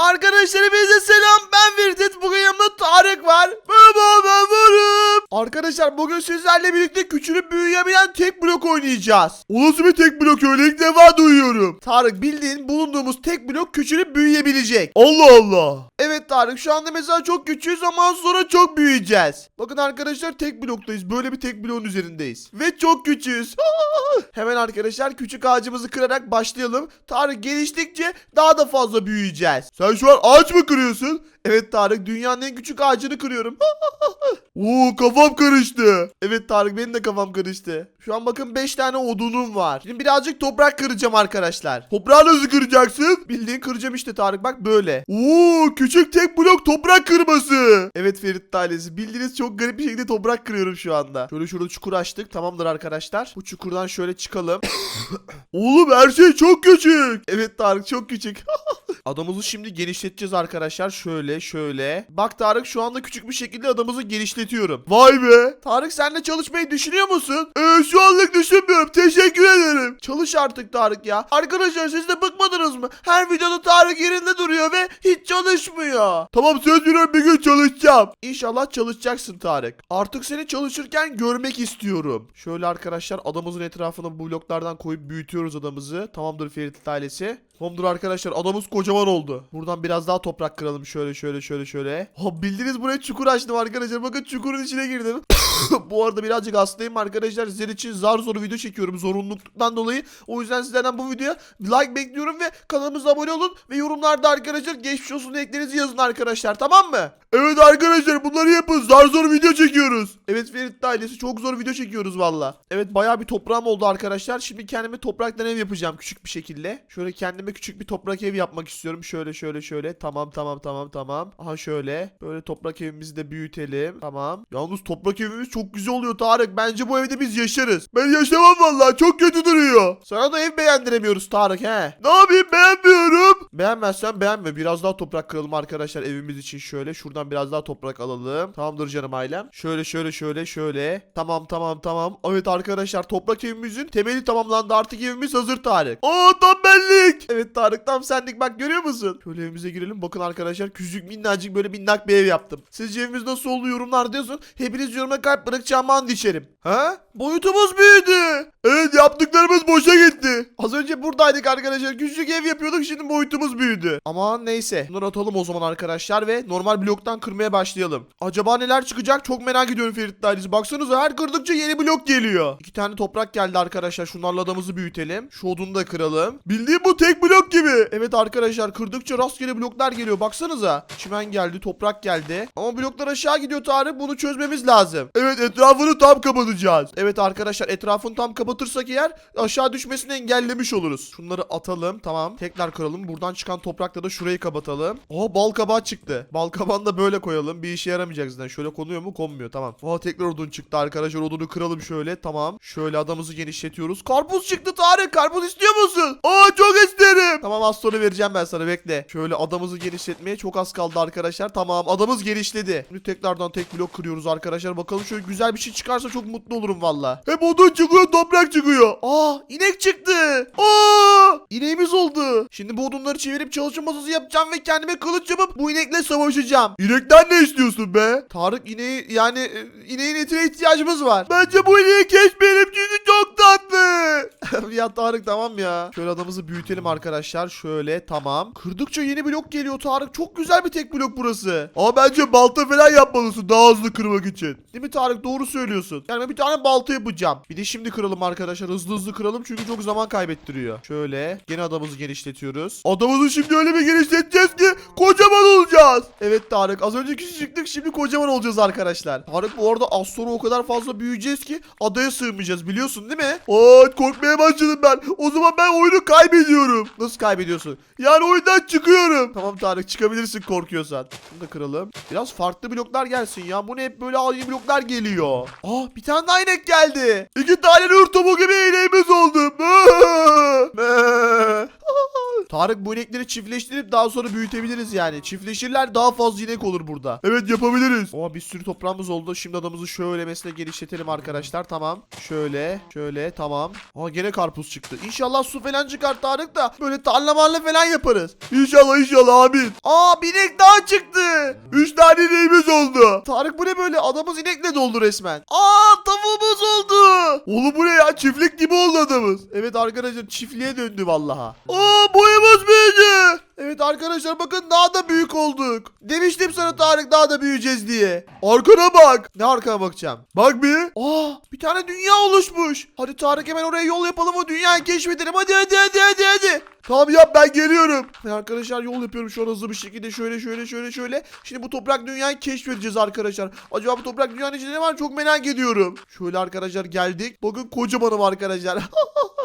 Arkadaşlar hepinize selam ben Virtet bugün yanımda Tarık var. Arkadaşlar bugün sizlerle birlikte küçülüp büyüyebilen tek blok oynayacağız. O nasıl bir tek blok öyle ilk defa duyuyorum. Tarık bildiğin bulunduğumuz tek blok küçülüp büyüyebilecek. Allah Allah. Evet Tarık şu anda mesela çok küçüğüz ama sonra çok büyüyeceğiz. Bakın arkadaşlar tek bloktayız. Böyle bir tek bloğun üzerindeyiz. Ve çok küçüğüz. Hemen arkadaşlar küçük ağacımızı kırarak başlayalım. Tarık geliştikçe daha da fazla büyüyeceğiz. Sen şu an ağaç mı kırıyorsun? Evet Tarık dünyanın en küçük ağacını kırıyorum. Oo kafam karıştı. Evet Tarık benim de kafam karıştı. Şu an bakın 5 tane odunum var. Şimdi birazcık toprak kıracağım arkadaşlar. Toprağı nasıl kıracaksın? Bildiğin kıracağım işte Tarık bak böyle. Oo küçük tek blok toprak kırması. Evet Ferit ailesi bildiğiniz çok garip bir şekilde toprak kırıyorum şu anda. Şöyle şurada çukur açtık tamamdır arkadaşlar. Bu çukurdan şöyle çıkalım. Oğlum her şey çok küçük. Evet Tarık çok küçük. Adamımızı şimdi genişleteceğiz arkadaşlar. Şöyle şöyle. Bak Tarık şu anda küçük bir şekilde adamımızı genişletiyorum. Vay be. Tarık sen de çalışmayı düşünüyor musun? Ee, şu anlık düşünmüyorum. Teşekkür ederim. Çalış artık Tarık ya. Arkadaşlar siz de bıkmadınız mı? Her videoda Tarık yerinde duruyor ve hiç çalışmıyor. Tamam söz veriyorum bir gün çalışacağım. İnşallah çalışacaksın Tarık. Artık seni çalışırken görmek istiyorum. Şöyle arkadaşlar adamımızın etrafına bu bloklardan koyup büyütüyoruz adamımızı. Tamamdır Ferit ailesi. Tamamdır arkadaşlar adamız kocaman oldu. Buradan biraz daha toprak kıralım şöyle şöyle şöyle şöyle. Ha bildiniz buraya çukur açtım arkadaşlar. Bakın çukurun içine girdim. bu arada birazcık hastayım arkadaşlar. Sizler için zar zor video çekiyorum zorunluluktan dolayı. O yüzden sizlerden bu videoya like bekliyorum ve kanalımıza abone olun. Ve yorumlarda arkadaşlar geçmiş olsun eklerinizi yazın arkadaşlar tamam mı? Evet arkadaşlar bunları yapın. Zar zor video çekiyoruz. Evet Ferit ailesi çok zor video çekiyoruz valla. Evet bayağı bir toprağım oldu arkadaşlar. Şimdi kendime topraktan ev yapacağım küçük bir şekilde. Şöyle kendime küçük bir toprak ev yapmak istiyorum. Şöyle şöyle şöyle. Tamam tamam tamam tamam. Aha şöyle. Böyle toprak evimizi de büyütelim. Tamam. Yalnız toprak evimiz çok güzel oluyor Tarık. Bence bu evde biz yaşarız. Ben yaşamam valla. Çok kötü duruyor. Sana da ev beğendiremiyoruz Tarık he. Ne yapayım beğenmiyorum. Beğenmezsen beğenme. Biraz daha toprak kıralım arkadaşlar evimiz için şöyle. Şuradan biraz daha toprak alalım. Tamamdır canım ailem. Şöyle şöyle şöyle şöyle. Tamam tamam tamam. Evet arkadaşlar toprak evimizin temeli tamamlandı. Artık evimiz hazır Tarık. Aa tam benlik. Evet Tarık tam sendik bak görüyor musun? Şöyle evimize girelim. Bakın arkadaşlar küçük minnacık böyle minnak bir ev yaptım. Sizce evimiz nasıl oldu yorumlarda yazın. Hepiniz yoruma kalp bırakacağımı and içerim. Ha? Boyutumuz büyüdü. Evet yaptıklarımız boşa gitti. Az önce buradaydık arkadaşlar. Küçük ev yapıyorduk şimdi boyutumuz büyüdü. Ama neyse. Bunları atalım o zaman arkadaşlar ve normal bloktan kırmaya başlayalım. Acaba neler çıkacak çok merak ediyorum Ferit ailesi. Baksanıza her kırdıkça yeni blok geliyor. İki tane toprak geldi arkadaşlar. Şunlarla adamızı büyütelim. Şu odunu da kıralım. Bildiğim bu tek blok gibi. Evet arkadaşlar kırdıkça rastgele bloklar geliyor. Baksanıza. Çimen geldi, toprak geldi. Ama bloklar aşağı gidiyor Tarık. Bunu çözmemiz lazım. Evet etrafını tam kapatacağız. Evet arkadaşlar etrafını tam kapatırsak eğer aşağı düşmesini engellemiş oluruz. Şunları atalım. Tamam. Tekrar kıralım. Buradan çıkan toprakla da şurayı kapatalım. Aa bal kabağı çıktı. Bal kabağını da böyle koyalım. Bir işe yaramayacak zaten. Şöyle konuyor mu? Konmuyor. Tamam. Aa tekrar odun çıktı arkadaşlar. Odunu kıralım şöyle. Tamam. Şöyle adamızı genişletiyoruz. Karpuz çıktı Tarık. Karpuz istiyor musun? Aa çok isterim. Tamam az sonra vereceğim ben sana. Bekle. Şöyle adamızı genişletmeye çok az kaldı arkadaşlar. Tamam adamız genişledi. Şimdi tekrardan tek blok kırıyoruz arkadaşlar. Bakalım şöyle güzel bir şey çıkarsa çok mutlu olurum valla. Hep odun çıkıyor toprak çıkıyor. Aa inek çıktı. Aa ineğimiz oldu. Şimdi bu odunları çevirip çalışma masası yapacağım ve kendime kılıç yapıp bu inekle savaşacağım. İnekten ne istiyorsun be? Tarık ineği yani e, ineğin etine ihtiyacımız var. Bence bu ineği kesmeyelim çünkü çok tatlı. ya Tarık tamam ya. Şöyle adamımızı büyütelim arkadaşlar. Şöyle tamam. Kırdıkça yeni blok geliyor Tarık. Çok güzel bir tek blok burası. Ama bence balta falan yapmalısın daha hızlı kırmak için. Değil mi Tarık? Doğru söylüyorsun. Yani bir tane balta yapacağım. Bir de şimdi kıralım arkadaşlar. Hızlı hızlı kıralım çünkü çok zaman kaybettiriyor. Şöyle. Gene adamımızı genişletiyoruz. Adamımızı şimdi öyle bir genişleteceğiz ki kocaman olacağız. Evet Tarık. Az önce küçücüktük şimdi kocaman olacağız arkadaşlar. Tarık bu arada az sonra o kadar fazla büyüyeceğiz ki adaya sığmayacağız biliyorsun değil mi? Aa korkmaya başladım ben. O zaman ben oyunu kaybediyorum. Nasıl kaybediyorsun? Yani oyundan çıkıyorum. Tamam Tarık çıkabilirsin korkuyorsan. Bunu da kıralım. Biraz farklı bloklar gelsin ya. Bu ne hep böyle aynı bloklar geliyor. Aa bir tane daha inek geldi. İki tane nur topu gibi ineğimiz oldu. Mö. Mö. Tarık bu inekleri çiftleştirip daha sonra büyütebiliriz yani. Çiftleşirler daha fazla inek olur. burada. Evet yapabiliriz. Oha bir sürü toprağımız oldu. Şimdi adamızı şöyle mesela genişletelim arkadaşlar. Tamam. Şöyle. Şöyle. Tamam. Aa gene karpuz çıktı. İnşallah su falan çıkar Tarık da böyle tarla marla falan yaparız. İnşallah inşallah amin. Aa bir inek daha çıktı. Üç tane ineğimiz oldu. Tarık bu ne böyle? Adamız inekle doldu resmen. Aa tavuğumuz oldu. Oğlum bu ne ya? Çiftlik gibi oldu adamız. Evet arkadaşlar çiftliğe döndü vallaha. Aa boyumuz büyüdü. Evet arkadaşlar bakın daha da büyük olduk. Demiştim sana Tarık daha da büyüyeceğiz diye. Arkana bak. Ne arkana bakacağım? Bak bir. Aa bir tane dünya oluşmuş. Hadi Tarık hemen oraya yol yapalım o dünyayı keşfedelim. Hadi hadi hadi hadi hadi. Tamam yap ben geliyorum. Ben arkadaşlar yol yapıyorum şu an hızlı bir şekilde. Şöyle şöyle şöyle şöyle. Şimdi bu toprak dünyayı keşfedeceğiz arkadaşlar. Acaba bu toprak dünyanın içinde ne var çok merak ediyorum. Şöyle arkadaşlar geldik. Bakın kocamanım arkadaşlar.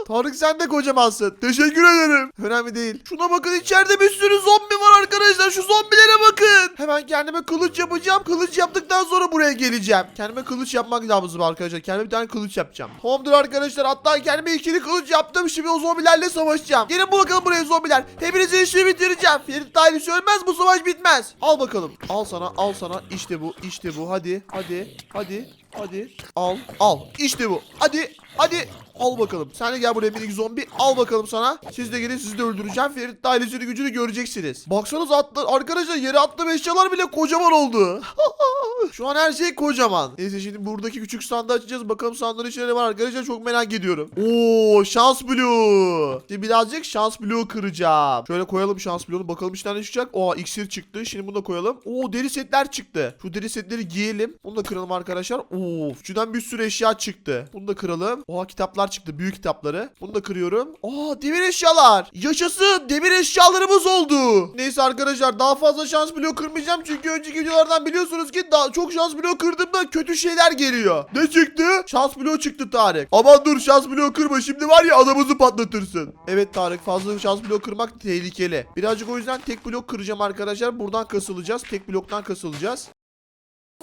Tarık sen de kocamansın. Teşekkür ederim. Önemli değil. Şuna bakın içeride bir sürü zombi var arkadaşlar. Şu zombilere bakın. Hemen kendime kılıç yapacağım. Kılıç yaptıktan sonra buraya geleceğim. Kendime kılıç yapmak lazım arkadaşlar. Kendime bir tane kılıç yapacağım. Tamamdır arkadaşlar. Hatta kendime ikili kılıç yaptım. Şimdi o zombilerle savaşacağım. Gelin bakalım buraya zombiler. Hepinizin işini bitireceğim. Ferit ailesi ölmez bu savaş bitmez. Al bakalım. Al sana al sana. İşte bu. işte bu. Hadi. Hadi. Hadi. Hadi. Al. Al. İşte bu. Hadi. Hadi. Al bakalım. Sen de gel buraya minik zombi. Al bakalım sana. Siz de gelin sizi de öldüreceğim. Ferit ailesinin gücünü göreceksiniz. Baksanıza attı arkadaşlar yere attığım eşyalar bile kocaman oldu. Şu an her şey kocaman. Neyse şimdi buradaki küçük sandığı açacağız. Bakalım sandığın içinde ne var arkadaşlar çok merak ediyorum. Oo şans bloğu. Şimdi birazcık şans bloğu kıracağım. Şöyle koyalım şans bloğunu. Bakalım içinden ne çıkacak. Oo iksir çıktı. Şimdi bunu da koyalım. Oo deri setler çıktı. Şu deri setleri giyelim. Bunu da kıralım arkadaşlar. Oo şuradan bir sürü eşya çıktı. Bunu da kıralım. Oha kitaplar çıktı. Büyük kitapları. Bunu da kırıyorum. Aa demir eşyalar. Yaşasın. Demir eşyalarımız oldu. Neyse arkadaşlar daha fazla şans bloğu kırmayacağım. Çünkü önceki videolardan biliyorsunuz ki daha çok şans bloğu kırdığımda kötü şeyler geliyor. Ne çıktı? Şans bloğu çıktı Tarık. Aman dur şans bloğu kırma. Şimdi var ya adamımızı patlatırsın. Evet Tarık fazla şans bloğu kırmak tehlikeli. Birazcık o yüzden tek blok kıracağım arkadaşlar. Buradan kasılacağız. Tek bloktan kasılacağız.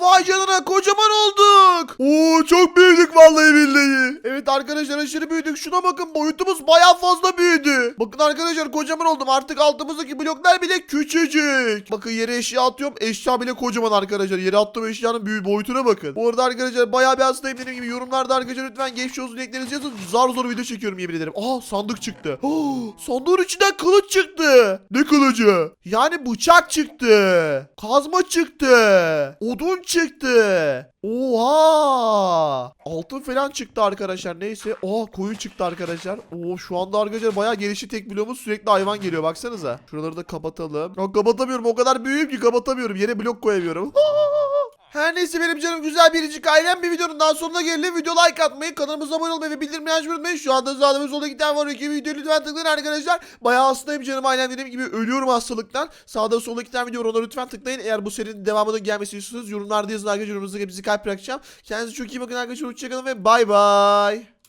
Vay canına kocaman olduk. Oo çok büyüdük vallahi billahi. Evet arkadaşlar aşırı büyüdük. Şuna bakın boyutumuz baya fazla büyüdü. Bakın arkadaşlar kocaman oldum. Artık altımızdaki bloklar bile küçücük. Bakın yere eşya atıyorum. Eşya bile kocaman arkadaşlar. Yere attığım eşyanın büyük boyutuna bakın. Bu arada arkadaşlar baya bir hastayım dediğim gibi yorumlarda arkadaşlar lütfen geçmiş olsun dileklerinizi yazın. Zar zor video çekiyorum yemin ederim. Aa sandık çıktı. Oh, sandığın içinden kılıç çıktı. Ne kılıcı? Yani bıçak çıktı. Kazma çıktı. Odun çıktı. Oha! Altın falan çıktı arkadaşlar. Neyse. Aa koyun çıktı arkadaşlar. Oo şu anda arkadaşlar bayağı gelişi tek bloğumuz sürekli hayvan geliyor. Baksanıza. Şuraları da kapatalım. Ya kapatamıyorum. O kadar büyüğüm ki kapatamıyorum. Yere blok koyamıyorum. Her neyse benim canım güzel biricik ailem bir videonun daha sonuna gelelim. Video like atmayı, kanalımıza abone olmayı ve bildirimleri açmayı unutmayın. Şu anda ve solda tane var. İki videoyu lütfen tıklayın arkadaşlar. Bayağı hastayım canım ailem dediğim gibi ölüyorum hastalıktan. Sağda solda tane video ona lütfen tıklayın. Eğer bu serinin devamının gelmesini istiyorsanız yorumlarda yazın arkadaşlar. Yorumunuza hepsi kalp bırakacağım. Kendinize çok iyi bakın arkadaşlar. Hoşçakalın ve bay bay.